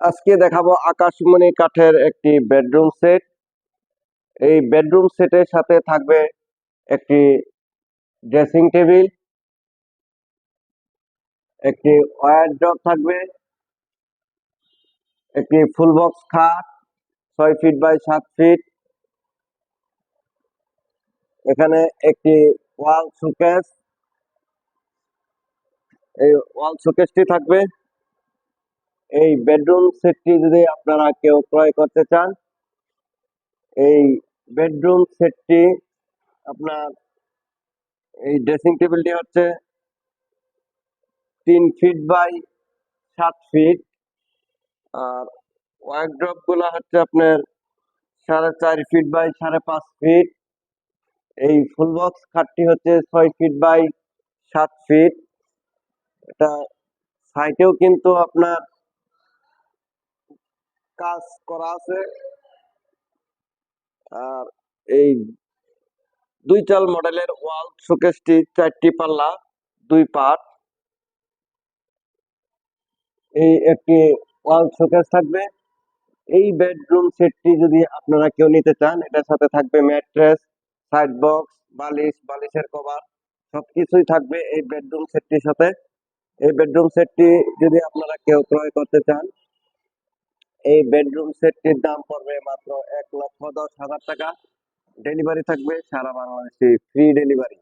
আজকে দেখাবো আকাশমণি কাঠের একটি বেডরুম সেট। এই বেডরুম সেটের সাথে থাকবে একটি ড্রেসিং টেবিল, একটি ওয়ারড্রপ থাকবে, একটি ফুল বক্স খাট, ছয় ফিট বাই সাত ফিট, এখানে একটি ওয়াল শোকেস, এই ওয়াল শোকেসটি থাকবে। এই বেডরুম সেটটি যদি আপনারা কেউ ক্রয় করতে চান, এই বেডরুম সেটটি আপনার, এই ড্রেসিং টেবিলটি হচ্ছে তিন ফিট বাই সাত ফিট আর ওয়ার্ড্রপগুলো হচ্ছে আপনার সাড়ে চার ফিট বাই সাড়ে পাঁচ ফিট এই ফুল বক্স খাটটি হচ্ছে ছয় ফিট বাই সাত ফিট এটা সাইটেও কিন্তু আপনার কাজ করা আছে। আর এই দুই চাল মডেলের ওয়াল, শোকেসটি চারটি পাল্লা, দুই পাট। এই একটি ওয়াল শোকেস থাকবে। এই বেডরুম সেটটি যদি আপনারা কেউ নিতে চান, এটার সাথে থাকবে ম্যাট্রেস, সাইড বক্স, বালিশ, বালিশের কভার, সবকিছুই থাকবে এই বেডরুম সেটটির সাথে। এই বেডরুম সেটটি যদি আপনারা কেউ ক্রয় করতে চান এই বেডরুম সেটটির দাম পড়বে মাত্র এক লক্ষ দশ হাজার টাকা। ডেলিভারি থাকবে সারা বাংলাদেশে ফ্রি ডেলিভারি